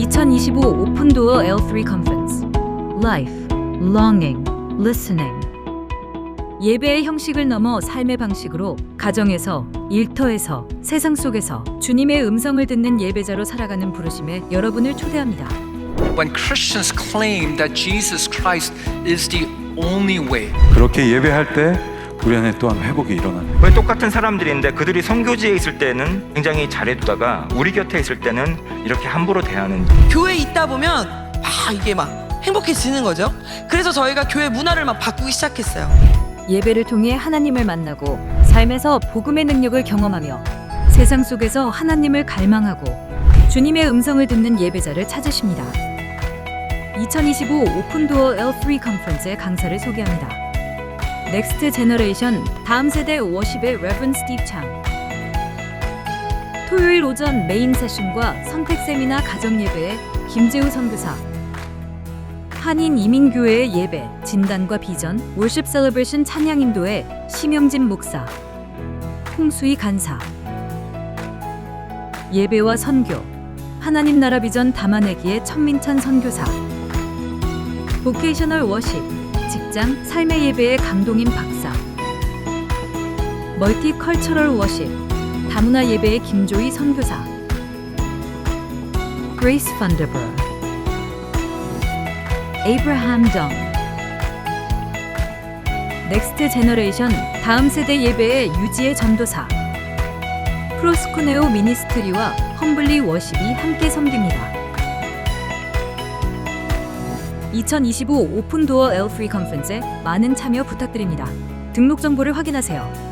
2025 오픈도어 L3 컨퍼런스 Life, Longing, Listening. 예배의 형식을 넘어 삶의 방식으로 가정에서, 일터에서, 세상 속에서 주님의 음성을 듣는 예배자로 살아가는 부르심에 여러분을 초대합니다. When Christians claim that Jesus Christ is the only way, 그렇게 예배할 때 우리 안에 또한 회복이 일어나는 왜 똑같은 사람들인데 그들이 선교지에 있을 때는 굉장히 잘해두다가 우리 곁에 있을 때는 이렇게 함부로 대하는 교회에 있다 보면 막 이게 막 행복해지는 거죠. 그래서 저희가 교회 문화를 막 바꾸기 시작했어요. 예배를 통해 하나님을 만나고 삶에서 복음의 능력을 경험하며 세상 속에서 하나님을 갈망하고 주님의 음성을 듣는 예배자를 찾으십니다. 2025 오픈도어 L3 컨퍼런스의 강사를 소개합니다. 넥스트 제너레이션 다음 세대 워십의 레븐 스티브 창 토요일 오전 메인 세션과 선택 세미나 가정 예배의 김재우 선교사. 한인 이민교회의 예배, 진단과 비전, 월십 셀러브레이션 찬양 인도의 심영진 목사, 홍수희 간사, 예배와 선교, 하나님 나라 비전 담아내기의 천민찬 선교사, 보케이셔널 워십, 직장, 삶의 예배의 감동인 박사, 멀티컬처럴 워십, 다문화 예배의 김조희 선교사, 에이브라함 정 넥스트 제너레이션 다음 세대 예배의 유지의 전도사. 프로스코네오 미니스트리와 험블리 워십이 함께 섬깁니다. 2025 오픈도어 L3 컨퍼런스에 많은 참여 부탁드립니다. 등록 정보를 확인하세요.